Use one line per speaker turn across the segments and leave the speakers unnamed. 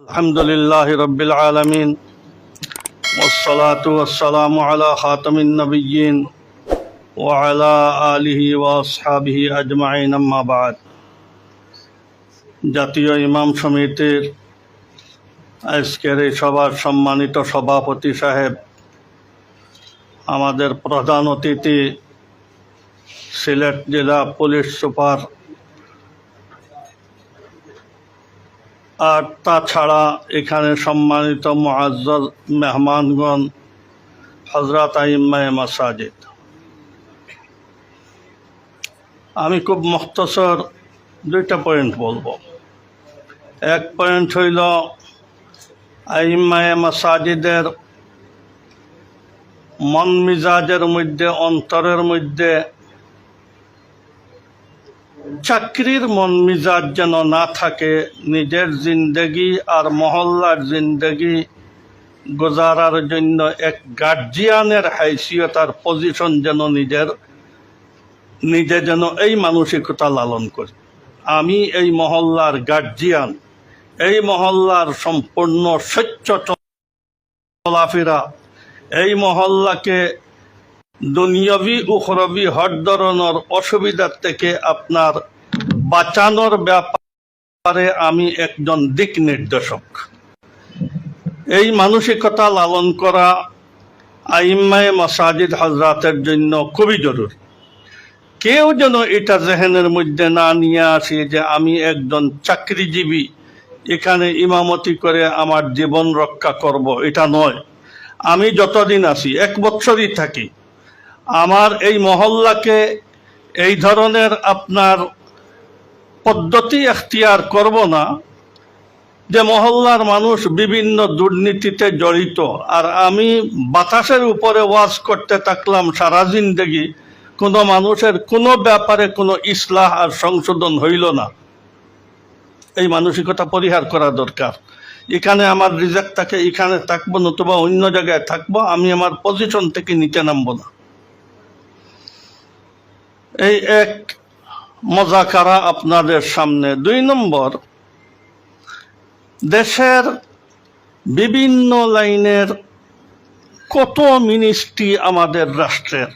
الحمد لله رب العالمين والصلاة والسلام على خاتم النبيين وعلى آله وأصحابه أجمعين أما بعد জাতীয় ইমাম সমিতির আজকের এই সভার সম্মানিত সভাপতি সাহেব আমাদের প্রধান অতিথি সিলেট জেলা পুলিশ সুপার আর তাছাড়া এখানে সম্মানিত মুআজ্জজ মেহমানগণ হজরত আইম্মায় মাসাজিদ। আমি খুব মুখতসর দুইটা পয়েন্ট বলব। এক পয়েন্ট হইল আইম্মায় মাসাজিদের মন মিজাজের মধ্যে, অন্তরের মধ্যে চাকরির মন মিজাজ যেন না থাকে, নিজের জিন্দগি আর মহল্লার জিন্দগি গোজারার জন্য এক গার্জিয়ানের হাইসিয়ত আর পজিশন যেন নিজের, নিজে যেন এই মানসিকতা লালন করি। আমি এই মহল্লার গার্জিয়ান এই মহল্লার সম্পূর্ণ স্বচ্ছ চলাফেরা, এই মহল্লাকে দুনিয়বি, উখরবি হর ধরনের অসুবিধার থেকে আপনার বাঁচানোর ব্যাপারে আমি একজন দিক নির্দেশক। এই মানসিকতা লালন করা আইম্মায় মাসাজিদ হজরাতের জন্য খুবই জরুরি। কেউ যেন এটা জেহেনের মধ্যে না নিয়ে আসে যে আমি একজন চাকরিজীবী, এখানে ইমামতি করে আমার জীবন রক্ষা করব, এটা নয়। আমি যতদিন আছি, এক বছরই থাকি। আমার এই মহল্লাকে এই ধরনের আপনার পদ্ধতি এখতিয়ার করব না যে মহল্লার মানুষ বিভিন্ন দুর্নীতিতে জড়িত। আর আমি বাতাসের উপরে ওয়াজ করতে থাকলাম সারা জিন্দগি, কোনো মানুষের কোনো ব্যাপারে কোনো ইসলাহ আর সংশোধন হইল না। এই মানসিকতা পরিহার করা দরকার। এখানে আমার রিজেক্ট থাকে, এখানে থাকব, নতুবা অন্য জায়গায় থাকব, আমি আমার পজিশন থেকে নিচে নামবো না। এই এক মজাকারা আপনাদের সামনে দুই নম্বর। দেশের বিভিন্ন লাইনের কত মিনিস্ট্রি আমাদের রাষ্ট্রের?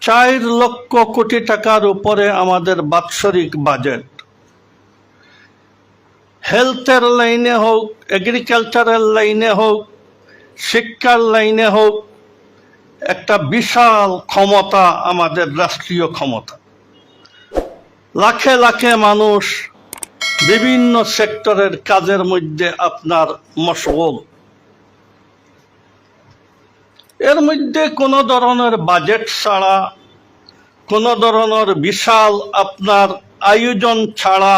চার লক্ষ কোটি টাকার উপরে আমাদের বাৎসরিক বাজেট। হেলথের লাইনে হোক এগ্রিকালচারাল লাইনে হোক, শিক্ষার লাইনে হোক, একটা বিশাল ক্ষমতা আমাদের রাষ্ট্রীয় ক্ষমতা। লাখে লাখে মানুষ বিভিন্ন সেক্টরের কাজের মধ্যে আপনার মশগুল। এর মধ্যে কোনো ধরনের বাজেট ছাড়া, কোনো ধরনের বিশাল আপনার আয়োজন ছাড়া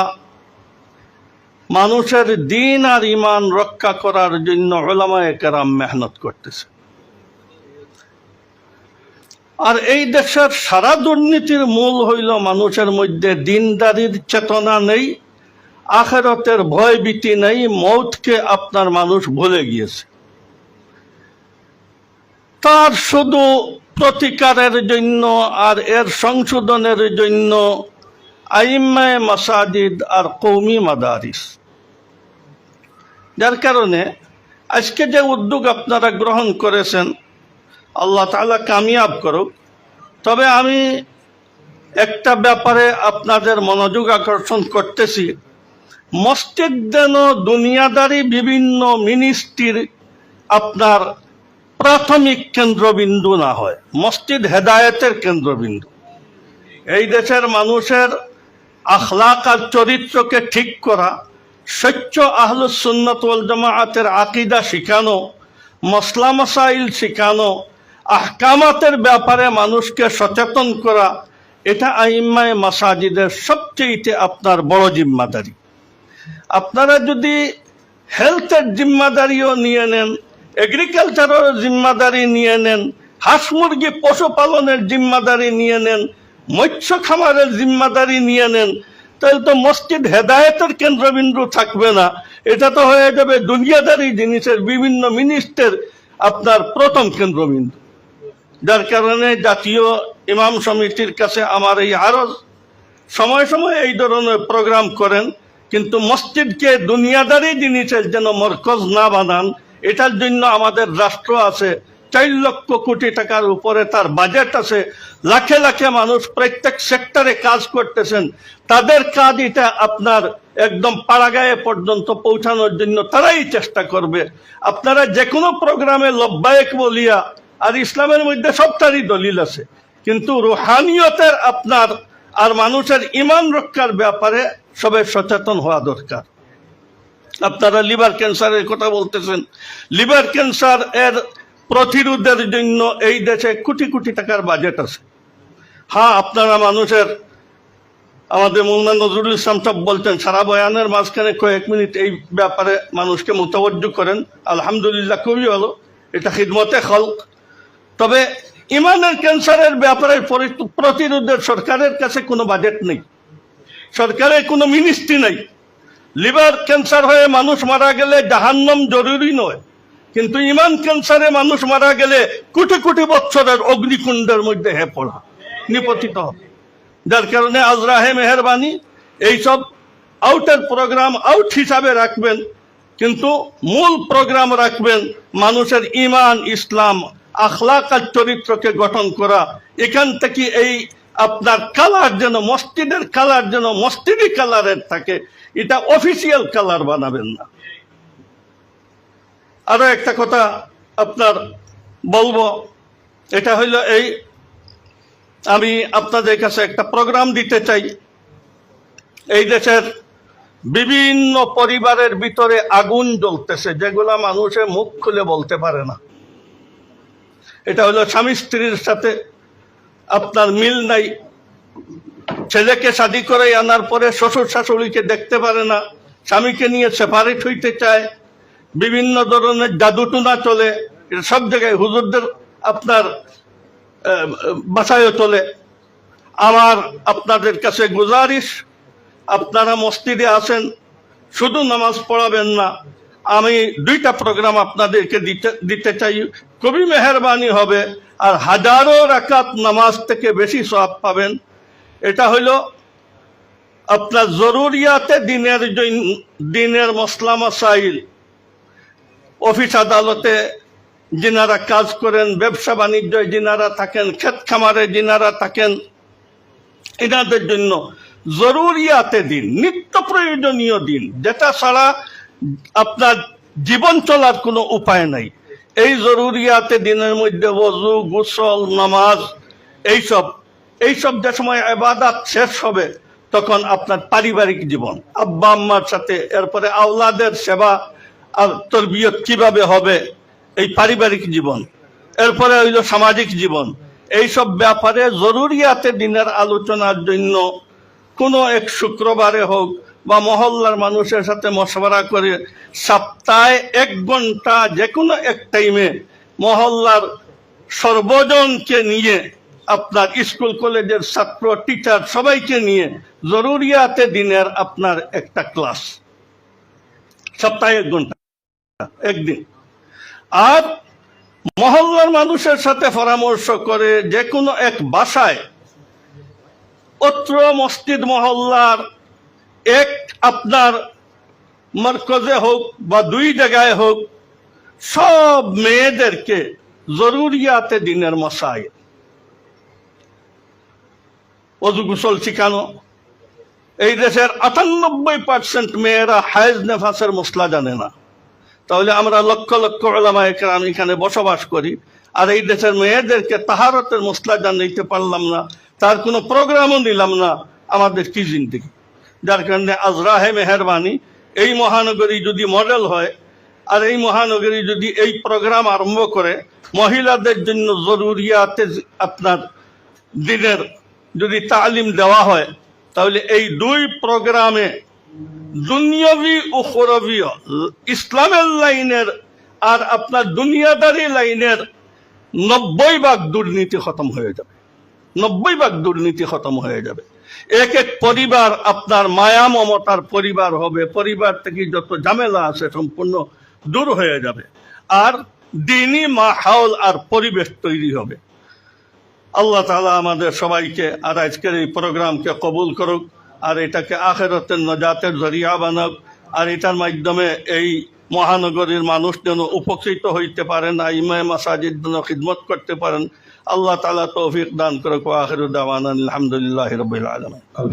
মানুষের দিন আর ইমান রক্ষা করার জন্য ওলামায়ে কেরাম মেহনত করতেছে। আর এই দেশের সারা দুর্নীতির মূল হইল মানুষের মধ্যে দিনদারির চেতনা নেই, আখেরতের ভয় ভীতি নেই, মৌতকে আপনার মানুষ ভুলে গিয়েছে। তার শুধু প্রতিকারের জন্য আর এর সংশোধনের জন্য আইম্মায় মাসাজিদ আর কৌমি মাদারিস। যার কারণে আজকে যে উদ্যোগ আপনারা গ্রহণ করেছেন আল্লাহ তালা কামিয়াব করুক। তবে আমি একটা ব্যাপারে আপনাদের মনোযোগ আকর্ষণ করতেছি। মসজিদ যেন দুনিয়াদারি বিভিন্ন মিনিস্ট্রির আপনার প্রাথমিক কেন্দ্রবিন্দু না হয়, মসজিদ হেদায়েতের কেন্দ্রবিন্দু। এই দেশের মানুষের আখলাক আর চরিত্রকে ঠিক করা স্বচ্ছ আহলুসুন্নত ওয়াল জামাআতের আকিদা শিখানো মসলা মসাইল শিখানো আহকামাতের ব্যাপারে মানুষকে সচেতন করা, এটা আইম্মায় মাসাজিদের সবচেয়ে আপনার বড় জিম্মাদারি। আপনারা যদি হেলথের জিম্মাদারিও নিয়ে নেন এগ্রিকালচারের জিম্মাদারি নিয়ে নেন, হাঁস মুরগি পশুপালনের জিম্মাদারি নিয়ে নেন, মৎস্য খামারের জিম্মাদারি নিয়ে নেন, তাহলে তো মসজিদ হেদায়েতের কেন্দ্রবিন্দু থাকবে না। এটা তো হয়ে যাবে দুনিয়াদারি জিনিসের বিভিন্ন মিনিস্টের আপনার প্রথম কেন্দ্রবিন্দু। যার কারণে জাতীয় ইমাম সমিতির কাছে আমার এই আরজ। সময় সময় এই ধরনের প্রোগ্রাম করেন, কিন্তু মসজিদকে দুনিয়াদারি জিনিসের যেন মরকজ না বানান এটার জন্য আমাদের রাষ্ট্র আছে। চার লক্ষ কোটি টাকার উপরে তার বাজেট আছে। লাখে লাখে মানুষ প্রত্যেক সেক্টরে কাজ করতেছেন। তাদের কাজ এটা আপনার একদম পাড়াগায়ে পর্যন্ত পৌঁছানোর জন্য তারাই চেষ্টা করবে। আপনারা যে কোনো প্রোগ্রামে লব্বায়েক বলিয়া আর ইসলামের মধ্যে সবটারই দলিল আছে। কিন্তু রুহানিয়তের আপনার আর মানুষের ইমান রক্ষার ব্যাপারে সবাই সচেতন হওয়া দরকার। আপনারা লিভার ক্যান্সারের কথা বলতেছেন। লিভার ক্যান্সার এর প্রতিরোধের জন্য এই দেশে কোটি কোটি টাকার বাজেট আছে। হ্যাঁ আপনারা মানুষের, আমাদের মৌলানা নজরুল ইসলাম সব বলতেন, সারা বয়ানের মাঝখানে কয়েক মিনিট এই ব্যাপারে মানুষকে মোতাবজ্জ করেন। আলহামদুলিল্লাহ, খুবই ভালো। এটা খিদমতে খলক। তবে ইমানের ক্যান্সারের ব্যাপারে পরি- প্রতিরোধের সরকারের কাছে কোনো বাজেট নেই। সরকারের কোনো মিনিস্ট্রি নেই। লিভার ক্যান্সার হয়ে মানুষ মারা গেলে জাহান্নাম জরুরি নয়। কিন্তু ইমান ক্যান্সারে মানুষ মারা গেলে কোটি কোটি বছরের অগ্নিকুণ্ডের মধ্যে হে পড়া, নিপতিত হবে। যার কারণে আজরাহে মেহরবানি এইসব আউটের প্রোগ্রাম আউট হিসাবে রাখবেন, কিন্তু মূল প্রোগ্রাম রাখবেন মানুষের ইমান, ইসলাম আখলাক আর চরিত্রকে গঠন করা, এখান থেকে এই আপনার কালার যেন মসজিদের কালার যেন মসজিদি কালারের থাকে, এটা অফিসিয়াল কালার বানাবেন না। আরও একটা কথা আপনার বলব, এটা হইল এই, আমি আপনাদের কাছে একটা প্রোগ্রাম দিতে চাই। এই দেশের বিভিন্ন পরিবারের ভিতরে আগুন জ্বলতেছে, যেগুলা মানুষে মুখ খুলে বলতে পারে না। এটা হলো স্বামী স্ত্রীর সাথে আপনার মিল নাই। ছেলেকে শাদি করে আনার পরে শ্বশুর শাশুড়িকে দেখতে পারে না, স্বামীকে নিয়ে সেপারেট হইতে চায়, বিভিন্ন ধরনের জাদুটুনা চলে, এটা সব জায়গায় হুজুরদের আপনার বাসায়ও চলে। আমার আপনাদের কাছে গুজারিশ, আপনারা মসজিদে আসেন, শুধু নামাজ পড়াবেন না আমি দুইটা প্রোগ্রাম আপনাদেরকে দিতে দিতে চাই। খুবই মেহরবানি হবে আর হাজারো রাকাত নামাজ থেকে বেশি সব পাবেন। এটা হইল আপনার জরুরিয়াতে দিনের দিনের মশলা মাসাইল অফিস আদালতে যিনারা কাজ করেন, ব্যবসা বাণিজ্য যিনারা থাকেন, ক্ষেত খামারে যিনারা থাকেন, এনাদের জন্য জরুরিয়াতে দিন, নিত্য প্রয়োজনীয় দিন, যেটা ছাড়া আপনার জীবন চলার কোনো উপায় নাই। এই জরুরিয়াতে দিনের মধ্যে বজু গোসল, নামাজ, এইসব এইসব যে সময় এবাদাত শেষ হবে, তখন আপনার পারিবারিক জীবন। আব্বা আম্মার সাথে, এরপরে আওলাদের সেবা আর তরবিয়ত কীভাবে হবে, এই পারিবারিক জীবন। এরপরে হইল সামাজিক জীবন। এইসব ব্যাপারে জরুরিয়াতে দিনের আলোচনার জন্য কোনো এক শুক্রবারে হোক বা মহল্লার মানুষের সাথে মশবরা করে সপ্তাহে এক ঘণ্টা যে কোনো এক টাইমে মহল্লার সর্বজনকে নিয়ে, আপনার স্কুল, কলেজের ছাত্র টিচার সবাইকে নিয়ে জরুরিয়াতে দিনের আপনার একটা ক্লাস সপ্তাহে এক ঘণ্টা, একদিন। আর মহল্লার মানুষের সাথে পরামর্শ করে যে কোনো এক বাসায় অত্র মসজিদ মহল্লার এক আপনার মরকজে হোক বা দুই জায়গায় হোক, সব মেয়েদেরকে জরুরিয়াতে দিনের মশাই। অজু গোসল শিখানো। এই দেশের আটানব্বই পার্সেন্ট মেয়েরা হায়েজ নেফাসের মশলা জানে না। তাহলে আমরা লক্ষ লক্ষ ওলামায়ে কেরাম এখানে বসবাস করি, আর এই দেশের মেয়েদেরকে তাহারতের মশলা জানাইতে পারলাম না, তার কোনো প্রোগ্রামও নিলাম না। আমাদের কি জিন্দিগি? যার কারণে আজরাহে মেহরবানি। এই মহানগরী যদি মডেল হয়, আর এই মহানগরী যদি এই প্রোগ্রাম আরম্ভ করে, মহিলাদের জন্য জরুরিয়াতে আপনার দিনের যদি তালিম দেওয়া হয়, তাহলে এই দুই প্রোগ্রামে দুনিয়াবি ও খরবীয়, ইসলামের লাইনের আর আপনার দুনিয়াদারি লাইনের নব্বই ভাগ দুর্নীতি খতম হয়ে যাবে। নব্বই ভাগ দুর্নীতি খতম হয়ে যাবে। এক এক পরিবার আপনার মায়া, মমতার পরিবার হবে। পরিবার থেকে যত ঝামেলা আছে সম্পূর্ণ দূর হয়ে যাবে। আর দিনই মাহাউল আর পরিবেশ তৈরি হবে। আল্লাহ তালা আমাদের সবাইকে আর আজকের এই প্রোগ্রামকে কবুল করুক, আর এটাকে আখেরতের নজাতের জরিয়া বানাক, আর এটার মাধ্যমে এই মহানগরীর মানুষ যেন উপকৃত হইতে পারেন আর ইমায় মাসাজিদ জন্য খিদমত করতে পারেন। الله تعالى توفيق دان كرك وآخر دعوانا الحمد لله رب
العالمين. الحمد